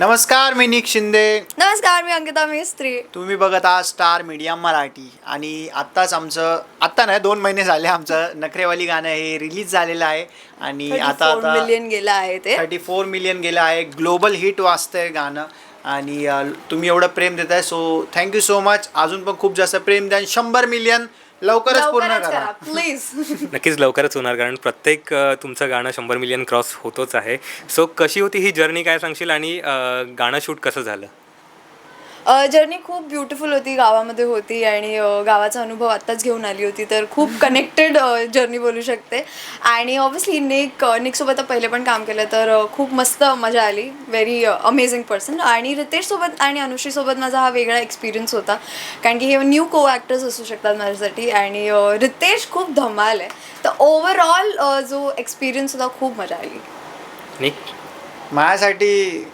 नमस्कार मी निक शिंदे. नमस्कार मी अंकिता मिस्त्री. तुम्ही बघत आहात स्टार मीडिया मराठी. आणि आत्ताच आमचं आत्ता नाही दोन महिने झाले आमचं नखरेवाली गाणं हे रिलीज झालेलं आहे. आणि आता आता मिलियन गेला आहे ते. थर्टी फोर मिलियन गेलं आहे. ग्लोबल हिट वाजतंय गाणं. आणि तुम्ही एवढं प्रेम देताय सो थँक्यू सो मच अजून पण खूप जास्त प्रेम द्या. शंभर मिलियन लवकरच पूर्ण लवकरच करा. करा प्लीज नक्कीच लवकरच होणार कारण प्रत्येक अ, तुमचं गाणं शंभर मिलियन क्रॉस होतोच आहे. सो कशी होती ही जर्नी काय सांगशील? आणि अ, गाणं शूट कसं झालं? जर्नी खूप ब्युटिफुल होती गावामध्ये होती आणि गावाचा अनुभव आत्ताच घेऊन आली होती तर खूप कनेक्टेड जर्नी बोलू शकते. आणि ऑब्व्हियसली निक निकसोबत आता पहिले पण काम केलं तर खूप मस्त मजा आली. व्हेरी अमेझिंग पर्सन आणि रितेशसोबत आणि अनुश्रीसोबत माझा हा वेगळा एक्सपिरियन्स होता. कारण की हे न्यू को ॲक्टर्स असू शकतात माझ्यासाठी. आणि रितेश खूप धमाल आहे. तर ओव्हरऑल जो एक्सपिरियन्स होता खूप मजा आली. माझ्यासाठी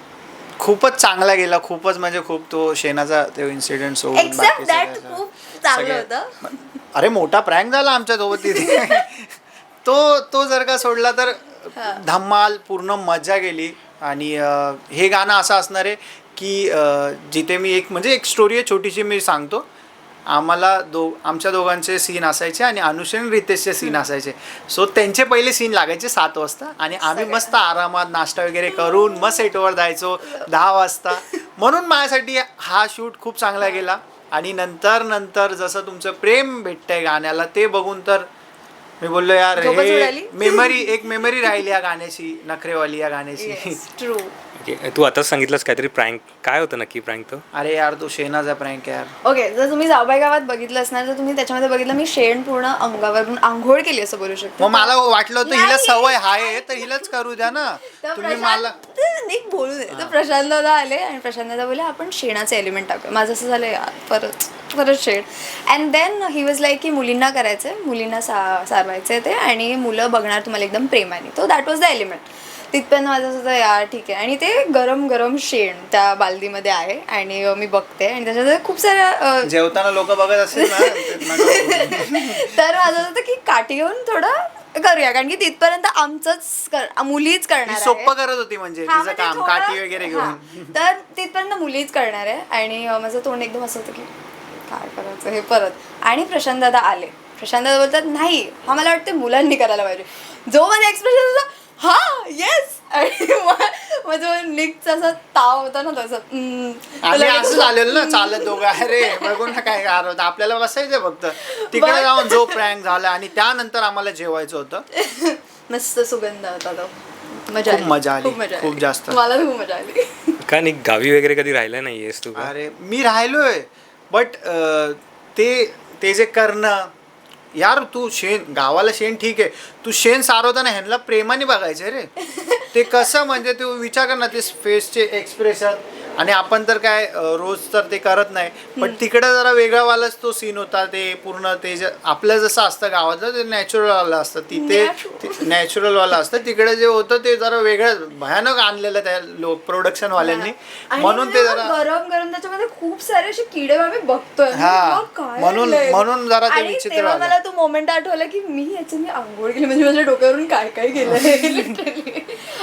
खूपच चांगला गेला खूपच म्हणजे खूप तो शेणाचा तो इन्सिडेंट सोबत एक्सेप्ट बाकी दॅट सगळ्याचा. खूप चांगलं सगळे- होतं. अरे मोठा प्रँक झाला आमच्यासोबत तिथे. तो तो जर का सोडला तर धम्माल पूर्ण मजा गेली. आणि अं, हे गाणं असं असणार आहे की अं, जिथे मी एक म्हणजे एक स्टोरी आहे छोटीशी मी सांगतो. आम्हाला दो आमच्या दोघांचे सीन असायचे आणि अनुश्री आणि रितेशचे सीन असायचे. सो त्यांचे पहिले सीन लागायचे सात वाजता आणि आम्ही मस्त आरामात नाश्ता वगैरे करून मग सेटवर जायचो दहा वाजता. म्हणून माझ्यासाठी हा शूट खूप चांगला गेला. आणि नंतर नंतर जसं तुमचं प्रेम भेटतंय गाण्याला ते बघून तर मी बोललो यार झोपच हे? मेमरी एक मेमरी राहिली या गाण्याची नखरेवाली या गाण्याची ट्रू ओके तू आताच सांगितलंस काहीतरी प्रँक काय होतं नक्की प्रँक तो? अरे यार तो शेणाचा प्रँक यार. ओके जर तुम्ही जाऊबाई गावात बघितलं असणार तर तुम्ही त्याच्यामध्ये बघितलं मी शेण पूर्ण अंगावरून आंघोळ केली असं बोलू शकतो. मग मला वाटलं होतं हिला. सवय आहे तर हिलाच करू द्या ना. तर तुम्ही मला प्रशांत बोलू दे. तर प्रशांत दादा आले आणि प्रशांत दादा बोले आपण शेणाचे एलिमेंट टाकूया. माझं असं झालं यार परत. परत shade and then he was like की मुलींना करायचं आहे मुलींना सा सारवायचं आहे ते आणि मुलं बघणार तुम्हाला एकदम प्रेमाने तो दॅट वॉज द एलिमेंट तिथपर्यंत माझं असं यार ठीक आहे आणि ते गरम गरम शेण त्या बालदीमध्ये आहे आणि मी बघते आणि त्याच्यात खूप साऱ्या जेवताना लोक बघत बोलू. तर माझं होतं की काठी घेऊन थोडं करूया कारण की तिथपर्यंत आमचंच कर- मुलीच करणार. सोपं करत होती म्हणजे म्हणजे काम काठी वगैरे. घेऊन तर तिथपर्यंत मुलीच करणार आहे आणि माझं तोंड एकदम असं होतं की काय करायचं हे परत आणि प्रशांत दादा आले प्रशांत दादा बोलतात नाही हा मला वाटतं मुलांनी करायला पाहिजे जो माझा एक्सप्रेशन होता हा येस आणि जो निकचा असा ताव होता ना तसं. आम्ही असं झालेलं ना चालत दोघं अरे बघून ना काय गार होतं आपल्याला बसायचं फक्त तिकडे जाऊन जो प्रँक झाला आणि त्यानंतर आम्हाला जेवायचं होतं मस्त सुगंध होता तो मजा खूप आली. मजा आली. खूप. जास्त. मला खूप मजा आली का नाही गावी वगैरे कधी राहिलं नाही आहेस तू? अरे मी राहिलोय बट ते ते जे करणं यार तू शेण गावाला शेण ठीक आहे. तू शेण सारवताना ह्यांना प्रेमाने बघायचं रे. ते कसं म्हणजे तू विचार कर ना ते फेसचे एक्सप्रेशन आणि आपण तर काय अं, रोज तर ते करत नाही. पण तिकडे जरा वेगळावालाच तो सीन होता ते पूर्ण ते जे आपलं जसं असतं गावाचं ते नॅचरल वाला असतं. तिथे नॅचरल वाला असतं. तिकडे जे होतं ते जरा वेगळं भयानक आणलेलं त्या लोक प्रोडक्शन वाल्यांनी आणि म्हणून ते जरा गरम गरम त्याच्यामध्ये खूप सारे असे किडे आम्ही बघतोय. हा. काय म्हणून-? म्हणून जरा ते आणि विचित्र तेव्हा वाटलं. मला तो मोमेंट आठवला की मी याच्याने आंघोळ केली. म्हणजे माझ्या डोक्यावरून काय काय literally.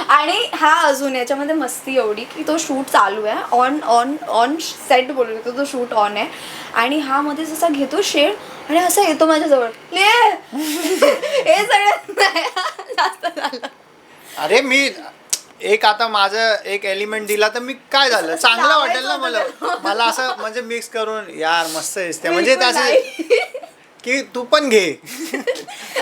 आणि हा अजून याच्यामध्ये मस्ती एवढी की तो शूट चालू आहे. ऑन ऑन ऑन सेट बोलू शकतो तो शूट ऑन आहे. आणि हा मध्ये जसा घेतो शेड आणि असा येतो माझ्याजवळ. ले! हे सगळं अरे मी एक आता माझं एक एलिमेंट दिला तर मी काय झालं? चांगलं वाटेल ना मला. मला असं म्हणजे मिक्स करून यार मस्त दिसते म्हणजे त्याचे की तू पण घे.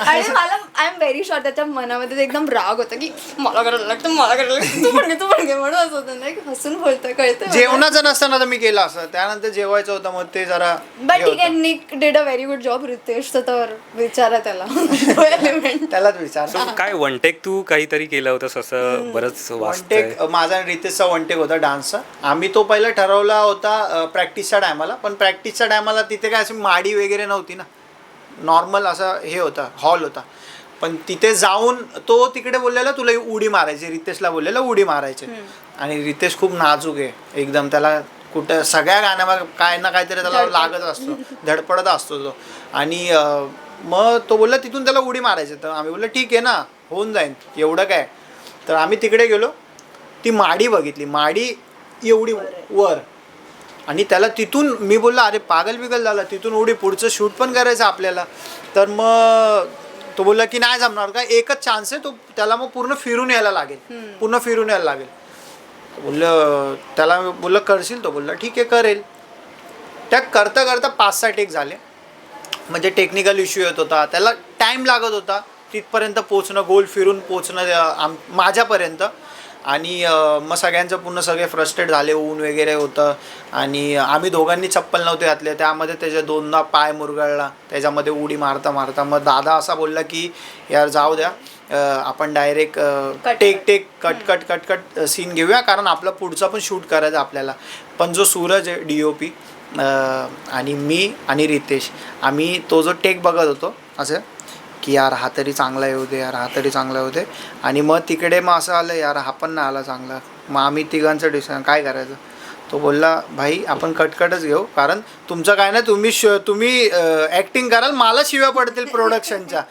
आणि मला आय एम व्हेरी शॉर्ट त्याच्या मनामध्ये ते एकदम राग होता की मला करायला लागतं मला करायला लागतं. तू पण घे तू पण घे म्हणून असं होतं नाही हसून बोलतोय कळतं जेवणाचं नसताना तर मी केलं असं. त्यानंतर जेवायचं होतं मग ते जरा बट हे ठीक आहे होतं. Nick did a very good job Ritesh तर विचारा त्याला. तो element. त्यालाच विचार. काय वन टेक तू काहीतरी केलं होतंस असं? बरंच वाचतंय. वनटेक माझा आणि रितेशचा वनटेक होता डान्सचा आम्ही तो पहिला ठरवला होता प्रॅक्टिसच्या टायमाला पण प्रॅक्टिसच्या टायमाला तिथे काय अशी माडी वगैरे नव्हती ना. नॉर्मल असा हे होता हॉल होता. पण तिथे जाऊन तो तिकडे बोललेला तुला उडी मारायची. रितेशला बोललेला उडी मारायची. आणि रितेश खूप नाजूक आहे. एकदम त्याला कुठं सगळ्या गाण्यावर काय ना काहीतरी त्याला लागत असतो धडपडत असतो तो. आणि मग तो बोलला तिथून त्याला उडी मारायची. तर आम्ही बोललो ठीक आहे ना होऊन जाईन. एवढं काय? तर आम्ही तिकडे गेलो. ती माडी बघितली. माडी एवढी वर. आणि त्याला तिथून मी बोललो अरे पागल बिगल झाला. तिथून उडी पुढचं शूट पण करायचं आपल्याला. तर मग तो बोलला की नाही जमणार का? एकच चान्स आहे. तो त्याला मग पूर्ण फिरून यायला लागेल. पूर्ण फिरून यायला लागेल. बोललं त्याला मी बोललं करशील? तो बोलला ठीक आहे करेल. त्या करता करता पाच सहा टेक झाले. म्हणजे टेक्निकल इश्यू येत होता. त्याला टाईम लागत होता. तिथपर्यंत पोचणं गोल फिरून पोचणं आम माझ्यापर्यंत. आणि मग सगळ्यांचं पूर्ण सगळे फ्रस्ट्रेट झाले ऊन वगैरे होतं आणि आम्ही दोघांनी चप्पल नव्हते घातले. त्यामध्ये त्याचे दोनदा पाय मुरगळला. त्याच्यामध्ये उडी मारता मारता. मग दादा असा बोलला की यार जाऊ द्या. आपण direct take. Take cut cut cut cut scene घेऊया. कारण आपला पुढचा पण शूट करायचा आपल्याला. पण जो सूरज आहे डी ओ पी आणि मी आणि रितेश आम्ही तो जो टेक बघत होतो असं? की यार हा तरी चांगला येऊ दे यार हा तरी चांगला येऊ दे. आणि मग तिकडे मग असं आलं यार हा पण नाही आला चांगला. मग आम्ही तिघांचं डिसिजन काय करायचं? तो बोलला भाई आपण कटकटच घेऊ कारण तुमचं काय नाही तुम्ही श तुम्ही ॲक्टिंग कराल मला शिव्या पडतील प्रोडक्शनच्या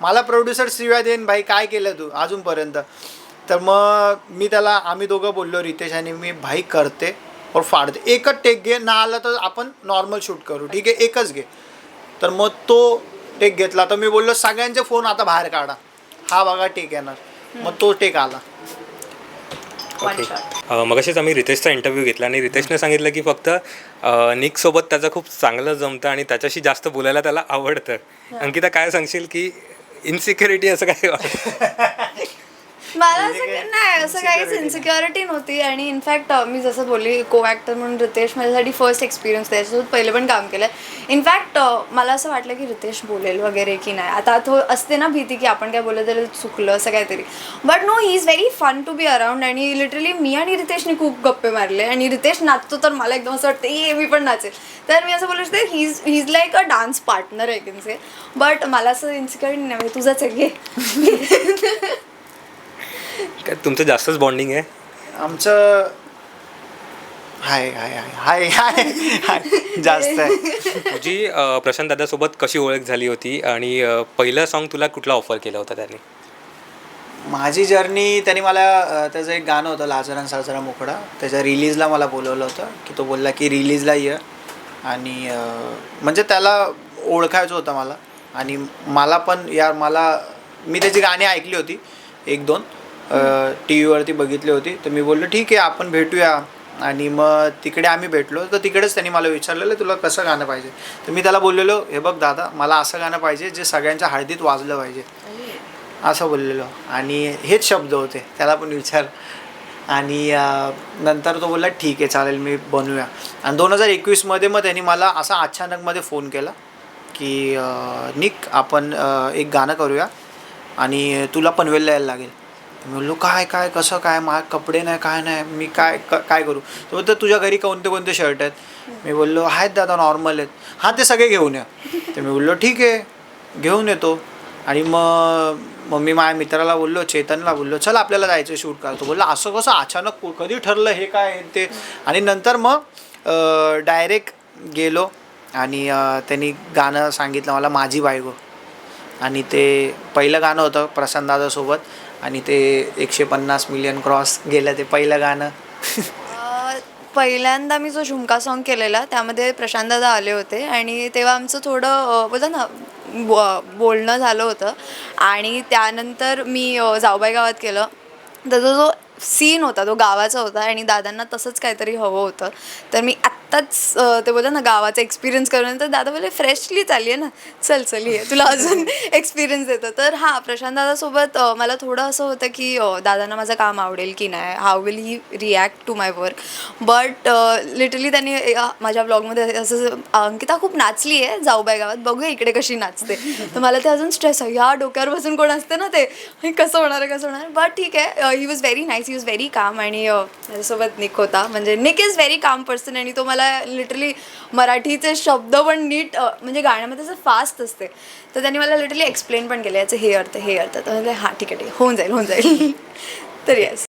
मला प्रोड्युसर शिव्या देईन भाई काय केलं तू अजूनपर्यंत? तर मग मी त्याला आम्ही दोघं बोललो रितेश आणि मी भाई करते और फाडते. एकच टेक घे ना आलं तर आपण नॉर्मल शूट करू. ठीक आहे एकच घे. तर मग तो टेक घेतला. तर मी बोललो सगळ्यांचे फोन आता बाहेर काढा. हा बघा टेक येणार. मग तो टेक आला. ओके. मग अशीच आम्ही रितेशचा इंटरव्ह्यू घेतला आणि रितेशने सांगितलं की फक्त अ, निकसोबत त्याचं खूप चांगलं जमतं आणि त्याच्याशी जास्त बोलायला त्याला आवडतं. अंकिता काय सांगशील की इन्सिक्युरिटी असं काय मला असं काही- नाही असं काहीच इन्सिक्युरिटी नव्हती आणि इनफॅक्ट मी जसं बोलली को ॲक्टर म्हणून रितेश माझ्यासाठी फर्स्ट एक्सपिरियन्स त्याच्यासोबत पहिले पण काम केलं. इनफॅक्ट मला असं वाटलं की रितेश बोलेल वगैरे की नाही. आता तो असते ना भीती की आपण काय बोललं तरी चुकलं असं काहीतरी. But no he is very fun to be around आणि लिटरली मी आणि रितेशने खूप गप्पे मारले. आणि रितेश नाचतो तर मला एकदम असं वाटतं ये मी पण नाचेल. तर मी असं बोलू शकते he is he is like a dance partner can say but मला असं इन्सिक्युरिटी नाही म्हणजे तुझंच आहे घे काय तुमचं जास्तच बॉन्डिंग आहे? आमचं हाय हाय हाय हाय हाय हाय जास्त आहे. तुझी अ, प्रशांत दादासोबत कशी ओळख झाली होती आणि अ, पहिलं सॉन्ग तुला कुठला ऑफर केलं होतं त्याने? माझी जर्नी त्यांनी मला अ, त्याचं एक गाणं होतं लाजरा साजरा मोकळा त्याच्या रिलीजला मला बोलवलं होतं की तो बोलला की रिलीजला ये. आणि अ, म्हणजे त्याला ओळखायचं होतं मला. आणि मला पण यार मला मी त्याची गाणी ऐकली होती एक दोन. टी व्हीवरती बघितली होती. तर मी बोललो ठीक आहे आपण भेटूया. आणि मग तिकडे आम्ही भेटलो. तर तिकडेच त्यांनी मला विचारलेलं तुला कसं गाणं पाहिजे? तर मी त्याला बोललेलो हे बघ दादा मला असं गाणं पाहिजे जे सगळ्यांच्या हळदीत वाजलं पाहिजे. असं बोललेलो. आणि हेच शब्द होते त्याला पण विचार. आणि नंतर तो बोलला ठीक आहे चालेल मी बनवूया आणि दोन हजार एकवीसमध्ये मग त्यांनी मला असा अचानकमध्ये फोन केला की निक आपण एक गाणं करूया आणि तुला पनवेलला यायला लागेल. मी बोललो काय काय कसं काय? मा कपडे नाही काय नाही? मी काय क- काय करू? तो बोलतो तुझ्या घरी कोणते कोणते शर्ट आहेत? मी बोललो आहेत दादा नॉर्मल आहेत. हां ते सगळे घेऊन या. तर मी बोललो ठीक आहे घेऊन येतो. आणि मग मग मी माझ्या मित्राला बोललो चेतनला बोललो चल आपल्याला जायचं शूट करतो बोललो असं कसं? अचानक कधी ठरलं हे काय ते? आणि नंतर मग डायरेक्ट गेलो आणि त्यांनी गाणं सांगितलं मला माझी बायको. आणि ते पहिलं गाणं होतं प्रशांत दादासोबत आणि ते एकशे पन्नास मिलियन क्रॉस गेलं ते पहिलं गाणं. पहिल्यांदा मी जो झुमका सॉन्ग केलेला त्यामध्ये प्रशांत दादा आले होते आणि तेव्हा आमचं थोडं अं, ना बो- बोलणं झालं होतं. आणि त्यानंतर मी जाऊबाई गावात केलं. त्याचा जो सीन होता तो गावाचा होता आणि दादांना तसंच काहीतरी हवं होतं. तर मी आत्ताच ते बोलतात ना गावाचा एक्सपिरियन्स करून तर दादा बोले फ्रेशली चालली आहे ना. चल चल ये. तुला अजून एक्सपिरियन्स देतं. तर हां प्रशांत दादासोबत मला थोडं असं होतं की दादांना माझं काम आवडेल की नाही? How will he react to my work but literally त्यांनी माझ्या ब्लॉगमध्ये असं अंकिता खूप नाचली आहे जाऊबाई गावात बघूया इकडे कशी नाचते. तर मला ते अजून स्ट्रेस आहे. ह्या डोक्यावर बसून कोण असते ना ते? हे कसं होणार आहे कसं होणार बट ठीक आहे he was very nice he was very calm आणि अं, माझ्यासोबत निक होता. म्हणजे Nick is very calm person आणि तो मला लिटरली मराठीचे शब्द पण नीट म्हणजे गाण्यामध्ये असं फास्ट असते. तर त्यांनी मला लिटरली एक्सप्लेन पण केलं याचं हे अर्थ हे अर्थ. तर म्हणजे हां ठीक आहे ठीक होऊन जाईल होऊन जाईल. तर येस